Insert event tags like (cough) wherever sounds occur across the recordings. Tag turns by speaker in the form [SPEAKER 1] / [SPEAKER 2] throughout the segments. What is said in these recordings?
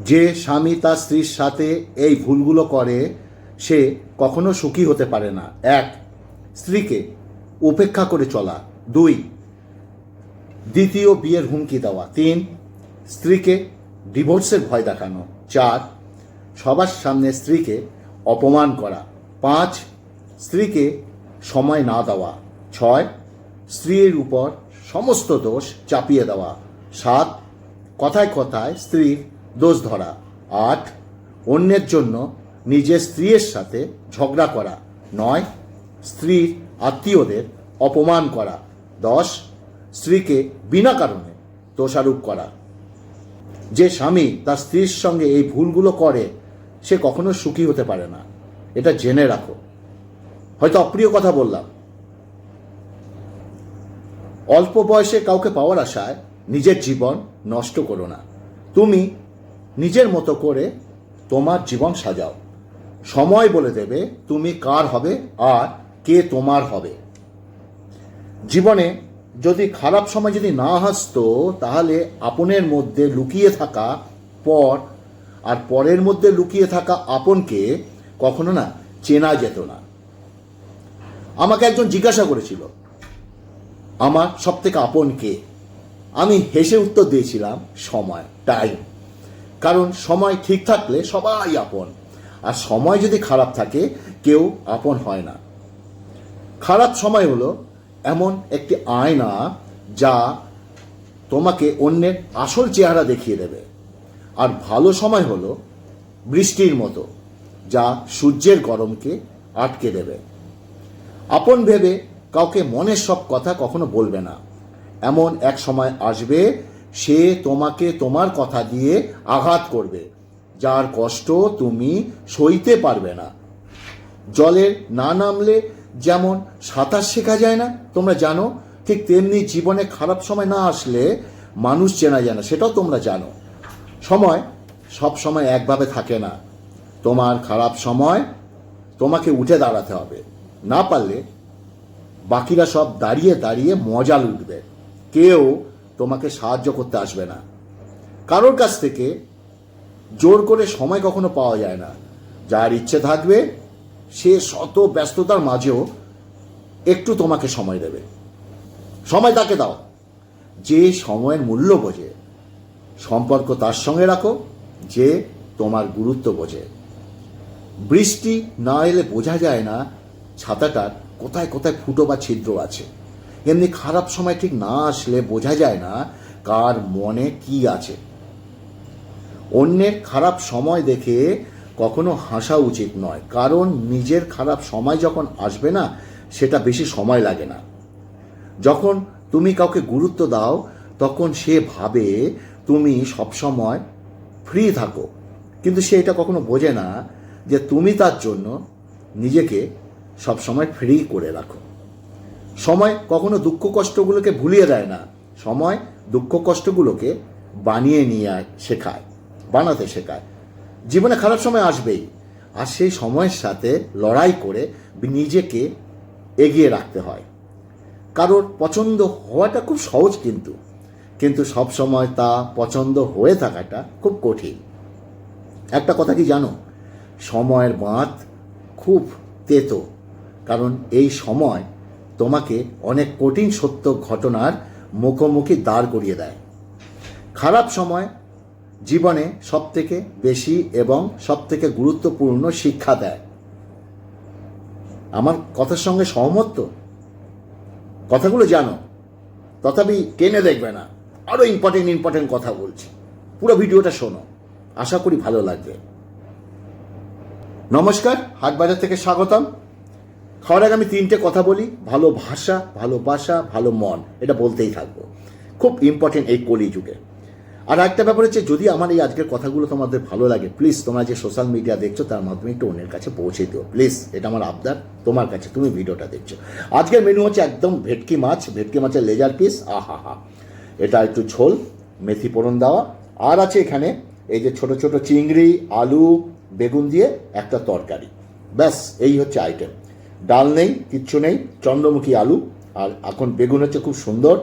[SPEAKER 1] যে স্বামী তার স্ত্রীর সাথে এই ভুলগুলো করে, সে কখনো সুখী হতে পারে না। এক, স্ত্রীকে উপেক্ষা করে চলা। দুই, দ্বিতীয় বিয়ের হুমকি দেওয়া। তিন, স্ত্রীকে ডিভোর্সের ভয় দেখানো। চার, সবার সামনে স্ত্রীকে অপমান করা। পাঁচ, স্ত্রীকে সময় না দেওয়া। ছয়, স্ত্রীর উপর সমস্ত দোষ চাপিয়ে দেওয়া। সাত, কথায় কথায় স্ত্রীর দোষ ধরা। আট, অন্যের জন্য নিজের স্ত্রীর সাথে ঝগড়া করা। নয়, স্ত্রীর আত্মীয়দের অপমান করা। দশ, স্ত্রীকে বিনা কারণে দোষারোপ করা। যে স্বামী তার স্ত্রীর সঙ্গে এই ভুলগুলো করে, সে কখনো সুখী হতে পারে না। এটা জেনে রাখো। হয়তো অপ্রিয় কথা বললাম। অল্প বয়সে কাউকে পাওয়ার আশায় নিজের জীবন নষ্ট করো না। তুমি নিজের মতো করে তোমার জীবন সাজাও। সময় বলে দেবে তুমি কার হবে আর কে তোমার হবে। জীবনে যদি খারাপ সময় যদি না হাসতো, তাহলে আপনের মধ্যে লুকিয়ে থাকা পর আর পরের মধ্যে লুকিয়ে থাকা আপনকে কখনো না চেনা যেত না। আমাকে একজন জিজ্ঞাসা করেছিল, আমার সব থেকে আপন কে আমি হেসে উত্তর দিয়েছিলাম, সময় টাইম কারণ সময় ঠিক থাকলে সবাই আপন। আর সময় যদি খারাপ থাকে, কেউ আপন হয় না। খারাপ সময় হলো এমন একটি আয়না যা তোমাকে অন্যের আসল চেহারা দেখিয়ে দেবে। আর ভালো সময় হলো বৃষ্টির মতো, যা সূর্যের গরমকে আটকে দেবে। আপন ভেবে কাউকে মনের সব কথা কখনো বলবে না। এমন এক সময় আসবে সে তোমাকে তোমার কথা দিয়ে আঘাত করবে, যার কষ্ট তুমি সইতে পারবে না। জলের না নামলে যেমন সাঁতার শেখা যায় না, তোমরা জানো, ঠিক তেমনি জীবনে খারাপ সময় না আসলে মানুষ চেনা যায় না, সেটাও তোমরা জানো। সময় সব সময় একভাবে থাকে না। তোমার খারাপ সময় তোমাকে উঠে দাঁড়াতে হবে। না পারলে বাকিরা সব দাঁড়িয়ে দাঁড়িয়ে মজা লুটবে। কেউ তোমাকে সাহায্য করতে আসবে না। কারোর কাছ থেকে জোর করে সময় কখনো পাওয়া যায় না। যার ইচ্ছে থাকবে, সে শত ব্যস্ততার মাঝেও একটু তোমাকে সময় দেবে। সময় তাকে দাও। যে সময়ের মূল্য বোঝে, সম্পর্ক তার সঙ্গে রাখো, যে তোমার গুরুত্ব বোঝে। বৃষ্টি না এলে বোঝা যায় না ছাতাটার কোথায় কোথায় ফুটো বা ছিদ্র আছে। এমনি খারাপ সময় ঠিক না আসলে বোঝা যায় না কার মনে কি আছে। অন্যের খারাপ সময় দেখে কখনো হাসা উচিত নয়, কারণ নিজের খারাপ সময় যখন আসবে না, সেটা বেশি সময় লাগে না। যখন তুমি কাউকে গুরুত্ব দাও, তখন সে ভাবে তুমি সবসময় ফ্রি থাকো। কিন্তু সে এটা কখনো বোঝে না যে তুমি তার জন্য নিজেকে সবসময় ফ্রি করে রাখো। সময় কখনো দুঃখ কষ্টগুলোকে ভুলিয়ে দেয় না। সময় দুঃখ কষ্টগুলোকে বানিয়ে নিয়ে শেখায়, বানাতে শেখায়। জীবনে খারাপ সময় আসবেই, আর সেই সময়ের সাথে লড়াই করে নিজেকে এগিয়ে রাখতে হয়। কারোর পছন্দ হওয়াটা খুব সহজ কিন্তু কিন্তু সব সময় তা পছন্দ হয়ে থাকাটা খুব কঠিন। একটা কথা কি জানো? সময়ের বাঁধ খুব তেতো, কারণ এই সময় তোমাকে অনেক কঠিন সত্য ঘটনার মুখোমুখি দাঁড় করিয়ে দেয়। খারাপ সময় জীবনে সব থেকে বেশি এবং সব থেকে গুরুত্বপূর্ণ শিক্ষা দেয়। আমার কথার সঙ্গে সহমত তো? কথাগুলো জানো, তথাপি টেনে দেখবে না। আরও ইম্পর্টেন্ট ইম্পর্টেন্ট কথা বলছি। পুরো ভিডিওটা শোনো, আশা করি ভালো লাগবে। নমস্কার, হাটবাজার থেকে স্বাগতম। খাওয়ার আগে আমি তিনটে কথা বলি, ভালো ভাষা ভালোবাসা ভালো মন, এটা বলতেই থাকব। খুব ইম্পর্টেন্ট এই কলি যুগে। আর একটা ব্যাপার হচ্ছে, যদি আমার এই আজকের কথাগুলো তোমাদের ভালো লাগে প্লিজ তোমরা যে সোশ্যাল মিডিয়া দেখছ, তার মাধ্যমে একটু অন্যের কাছে পৌঁছে দিও। প্লিজ এটা আমার আবদার, তোমার কাছে তুমি ভিডিওটা দেখছ। আজকের মেনু হচ্ছে একদম ভেটকি মাছ, ভেটকি মাছের লেজার পিস আহা হা। এটা একটু ঝোল, মেথি পোড়ন দেওয়া। আর আছে এখানে এই যে ছোট ছোট চিংড়ি, আলু, বেগুন দিয়ে একটা তরকারি। ব্যাস, এই হচ্ছে আইটেম ডাল নেই, কিচ্ছু নেই, চন্দ্রমুখী আলু, আর এখন বেগুন হচ্ছে খুব সুন্দর,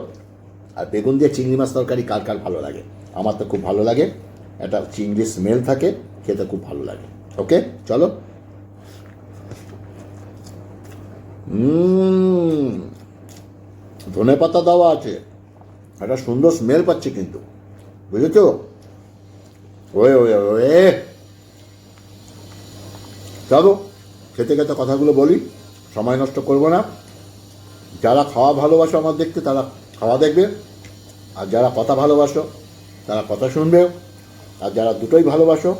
[SPEAKER 1] আর বেগুন দিয়ে চিংড়ি মাছ তরকারি কার কার ভালো লাগে? আমার তো খুব ভালো লাগে, একটা চিংড়ি স্মেল থাকে, খেতে খুব ভালো লাগে। ওকে, চলো। ধনে পাতা দেওয়া আছে, একটা সুন্দর স্মেল পাচ্ছি কিন্তু, বুঝেছ? ওয়ে ওয়ে ওয়ে। চলো, খেতে খেতে কথাগুলো বলি। সময় নষ্ট করব না। যারা খাওয়া ভালোবাসো আমার দেখতে, তারা খাওয়া দেখবে। আর যারা কথা ভালোবাসো, তারা কথা শুনবে। আর যারা দুটোই ভালোবাসো,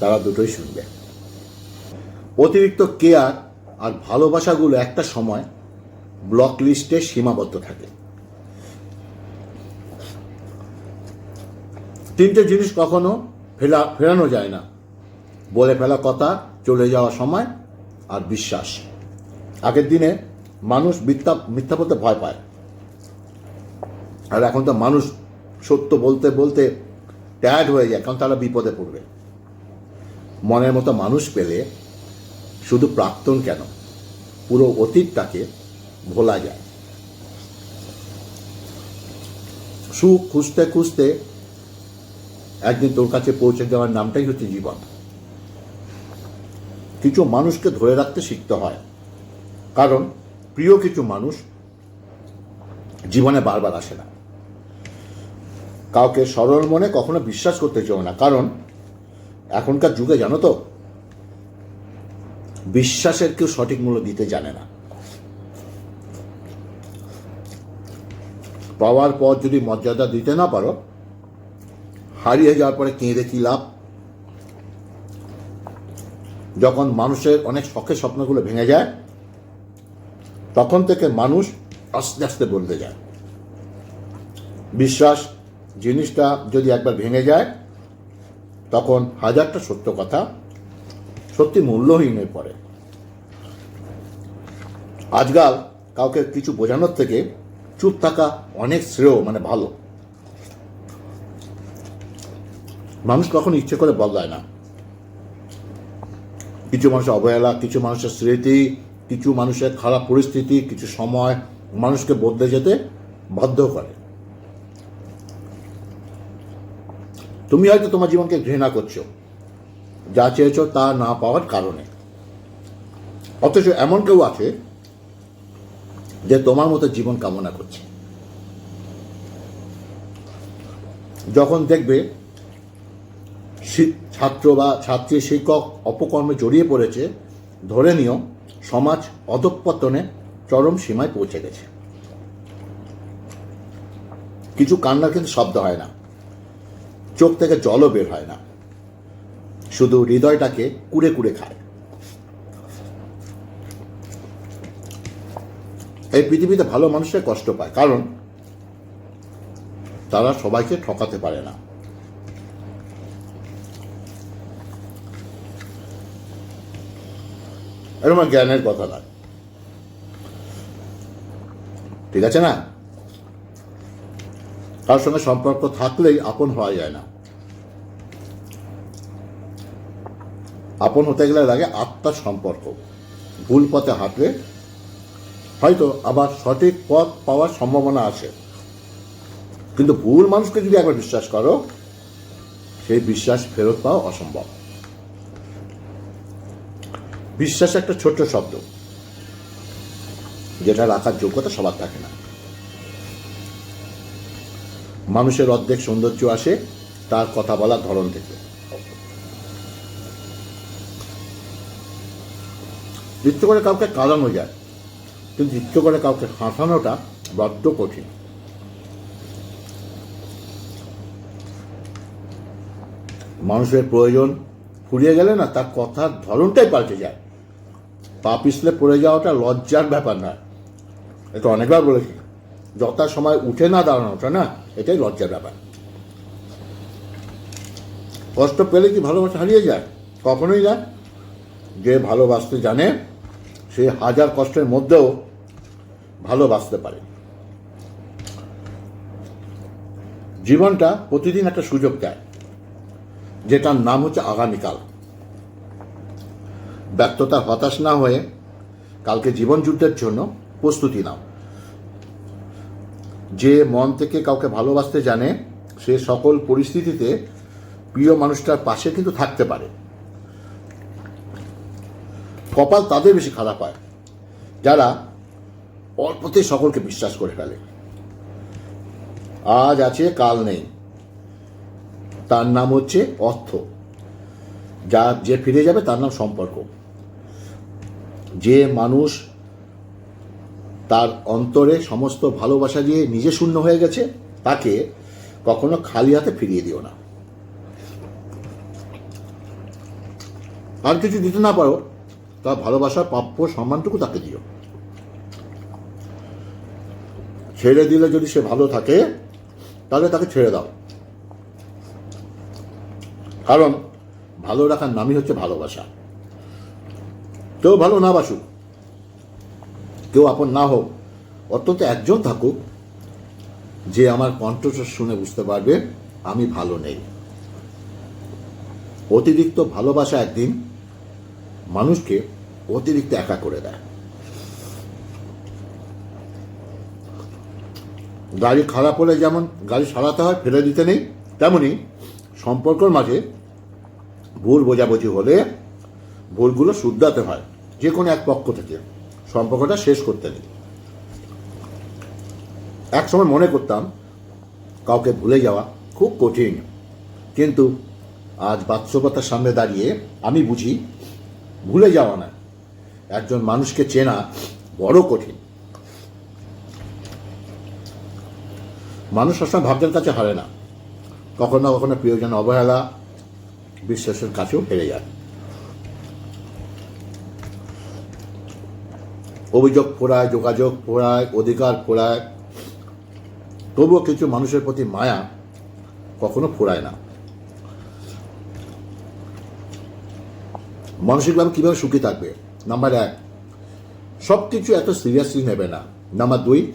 [SPEAKER 1] তারা দুটোই শুনবে। অতিরিক্ত কেয়ার আর ভালোবাসাগুলো একটা সময় ব্লক লিস্টে সীমাবদ্ধ থাকে। তিনটে জিনিস কখনো ফেলা ফেরানো যায় না। বলে ফেলা কথা চলে যাওয়ার সময় আর বিশ্বাস। আগের দিনে মানুষ মিথ্যা মিথ্যা বলতে ভয় পায়। আর এখন তো মানুষ সত্য বলতে বলতে ট্যাড হয়ে যায়, কারণ তারা বিপদে পড়বে। মনের মতো মানুষ পেলে শুধু প্রাক্তন কেন? পুরো অতীতটাকে ভোলা যায়। সুখ খুঁজতে খুঁজতে একদিন তোর কাছে পৌঁছে যাওয়ার নামটাই হচ্ছে জীবন। কিছু মানুষকে ধরে রাখতে শিখতে হয়। কারণ প্রিয় কিছু মানুষ জীবনে বারবার আসে না। কাউকে সরল মনে কখনো বিশ্বাস করতে চাও না। কারণ এখনকার যুগে জানো তো, বিশ্বাসের কেউ সঠিক মূল্য দিতে জানে না। পাওয়ার পর যদি মর্যাদা দিতে না পারো, হারিয়ে যাওয়ার পরে কেঁদে কি লাভ? যখন মানুষের অনেক শখের স্বপ্নগুলো ভেঙে যায়, তখন থেকে মানুষ আস্তে আস্তে বলতে যায়। বিশ্বাস, জিনিসটা যদি একবার ভেঙে যায়, তখন হাজারটা সত্য কথা সত্যি মূল্যহীন হয়ে পড়ে। আজকাল কাউকে কিছু বোঝানোর থেকে চুপ থাকা অনেক শ্রেয় মানে ভালো। মানুষ কখনো ইচ্ছে করে বদলায় না। কিছু মানুষের অবহেলা, কিছু মানুষের স্মৃতি, কিছু মানুষের খারাপ পরিস্থিতি, কিছু সময় মানুষকে বদলে যেতে বাধ্য করে। তুমি হয়তো তোমার জীবনকে ঘৃণা করছ, যা চেয়েছো তা না পাওয়ার কারণে। অথচ এমন কেউ আছে যে তোমার মতো জীবন কামনা করছে। যখন দেখবে ছাত্র বা ছাত্রী, শিক্ষক অপকর্মে জড়িয়ে পড়েছে, ধরে নিও সমাজ অধঃপতনে চরম সীমায় পৌঁছে গেছে। কিছু কান্নার কিন্তু শব্দ হয় না। চোখ থেকে জলও বের হয় না। শুধু হৃদয়টাকে কুড়ে কুড়ে খায়। এই পৃথিবীতে ভালো মানুষের কষ্ট পায়, কারণ তারা সবাইকে ঠকাতে পারে না। এরকম জ্ঞানের কথা নয় ঠিক আছে না? তার সঙ্গে সম্পর্ক থাকলেই আপন হওয়া যায় না। আপন হতে গেলে লাগে আত্মার সম্পর্ক। ভুল পথে হাঁটলে হয়তো আবার সঠিক পথ পাওয়ার সম্ভাবনা আছে। কিন্তু ভুল মানুষকে যদি একবার বিশ্বাস করো, সেই বিশ্বাস ফেরত পাওয়া অসম্ভব। বিশ্বাস একটা ছোট্ট শব্দ, যেটা রাখার যোগ্যতা সবার থাকে না। মানুষের অর্ধেক সৌন্দর্য আসে তার কথা বলার ধরন থেকে। ইচ্ছে করে কাউকে কাঁদানো যায়, কিন্তু ইচ্ছে করে কাউকে হাসানোটা বড্ড কঠিন। মানুষের প্রয়োজন ফুরিয়ে গেলে না, তার কথার ধরনটাই পাল্টে যায়। পা পিছলে পড়ে যাওয়াটা লজ্জার ব্যাপার নয় এটা অনেকবার বলেছি। যথা সময় উঠে না দাঁড়ানোটা না, এটাই লজ্জার ব্যাপার। কষ্ট পেলে কি ভালোবাসা হারিয়ে যায়? কখনোই না। যে ভালোবাসতে জানে, সে হাজার কষ্টের মধ্যেও ভালোবাসতে পারে। জীবনটা প্রতিদিন একটা সুযোগ দেয়, যেটার নাম হচ্ছে আগামীকাল। ব্যর্থতা, হতাশ না হয়ে কালকে জীবন যুদ্ধের জন্য প্রস্তুতি নাও। যে মন থেকে কাউকে ভালোবাসতে জানে, সে সকল পরিস্থিতিতে প্রিয় মানুষটার পাশে কিন্তু থাকতে পারে। কপাল তাদের বেশি খারাপ হয়, যারা অল্পতে সকলকে বিশ্বাস করে ফেলে। আজ আছে, কাল নেই। তার নাম হচ্ছে অর্থ। যা, যে ফিরে যাবে তার নাম সম্পর্ক। যে মানুষ তার অন্তরে সমস্ত ভালোবাসা দিয়ে নিজে শূন্য হয়ে গেছে, তাকে কখনো খালি হাতে ফিরিয়ে দিও না। আর কিছু দিতে না পারো তার ভালোবাসার প্রাপ্য, সম্মানটুকু তাকে দিও। ছেড়ে দিলে যদি সে ভালো থাকে, তাহলে তাকে ছেড়ে দাও। কারণ ভালো রাখার নামই হচ্ছে ভালোবাসা। কেউ ভালো না বাসুক, কেউ আপন না হোক অত্যন্ত একজন থাকুক, যে আমার কণ্ঠস্বর শুনে বুঝতে পারবে আমি ভালো নেই। অতিরিক্ত ভালোবাসা একদিন মানুষকে অতিরিক্ত একা করে দেয়। গাড়ি খারাপ হলে যেমন গাড়ি সারাতে হয়, ফেলে দিতে নেই, তেমনি সম্পর্কর মাঝে ভুল বোঝাবুঝি হলে ভুলগুলো শুদ্ধাতে হয়। যে কোনো এক পক্ষ থেকে। সম্পর্কটা শেষ করতে নেই। এক সময় মনে করতাম, কাউকে ভুলে যাওয়া খুব কঠিন। কিন্তু আজ বাস্তবতার সামনে দাঁড়িয়ে আমি বুঝি, ভুলে যাওয়া না একজন মানুষকে চেনা বড় কঠিন। মানুষ সবসময় ভাগ্যের কাছে হারে না। কখনো কখনো প্রিয়জন, অবহেলা বিশ্বাসের কাছেও হেরে যায়। অভিযোগ ফোড়ায় যোগাযোগ ফোড়ায় অধিকার ফোড়ায় তবুও কিছু মানুষের প্রতি মায়া কখনো ফোড়ায় না। মানসিকভাবে কীভাবে সুখী থাকবে? নাম্বার এক সব কিছু এত সিরিয়াসলি নেবে না। নাম্বার দুই,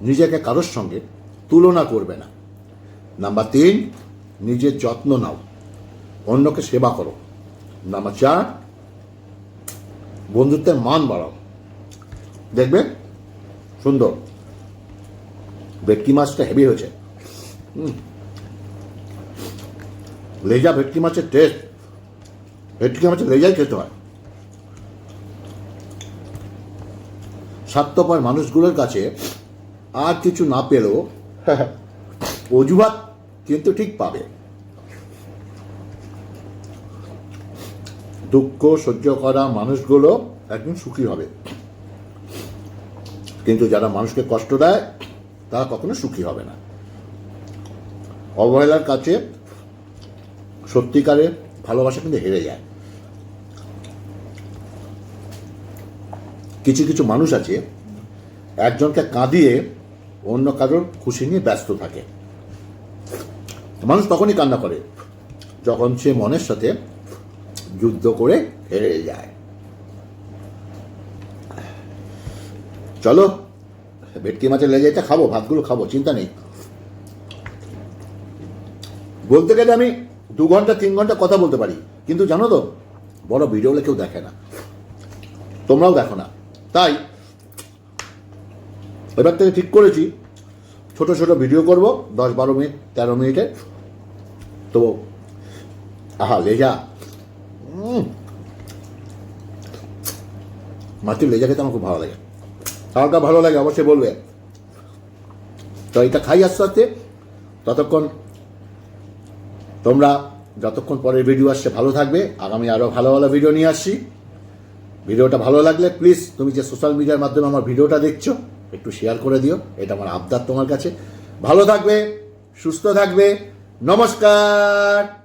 [SPEAKER 1] নিজেকে কারোর সঙ্গে তুলনা করবে না। নাম্বার তিন, নিজের যত্ন নাও। অন্যকে সেবা করো। নাম্বার চার, বন্ধুত্বের মান বাড়াও। দেখবে, সুন্দর। ভেটকি মাছটা হেভি হয়েছে। লেজা ভেটকি মাছের টেস্ট ভেটকি মাছের লেজাই খেতে হয়। স্বার্থপর মানুষগুলোর কাছে আর কিছু না পেলেও (laughs) অজুহাত কিন্তু ঠিক পাবে। দুঃখ সহ্য করা মানুষগুলো একদিন সুখী হবে। কিন্তু যারা মানুষকে কষ্ট দেয়, তারা কখনো সুখী হবে না। অবহেলার কাছে সত্যিকারের ভালোবাসা কিন্তু হেরে যায়। কিছু কিছু মানুষ আছে, একজনকে কাঁদিয়ে অন্য কারোর খুশি নিয়ে ব্যস্ত থাকে। মানুষ তখনই কান্না করে, যখন সে মনের সাথে যুদ্ধ করে হেরে যায়। চলো, ভেটকি মাছের লেজাইটা খাব, ভাতগুলো খাব, চিন্তা নেই। বলতে গেলে আমি দু ঘণ্টা, তিন ঘণ্টা কথা বলতে পারি, কিন্তু জানো তো, বড় ভিডিও হলে কেউ দেখে না। তোমরাও দেখো না। তাই, এবার থেকে ঠিক করেছি, ছোট ছোট ভিডিও করব, দশ বারো মিনিট, তেরো মিনিটে। তো, আহা, লেজা। মাছের লেজা খেতে আমার খুব ভালো লাগে। হালকা ভালো লাগে, অবশ্যই বলবে। তো এটা খাই আস্তে আস্তে, ততক্ষণ তোমরা যতক্ষণ পরের ভিডিও আসছে ভালো থাকবে। আগামী আরও ভালো ভালো ভিডিও নিয়ে আসছি। ভিডিওটা ভালো লাগলে প্লিজ তুমি যে সোশ্যাল মিডিয়ার মাধ্যমে আমার ভিডিওটা দেখছ, একটু শেয়ার করে দিও। এটা আমার আবদার তোমার কাছে। ভালো থাকবে, সুস্থ থাকবে। নমস্কার!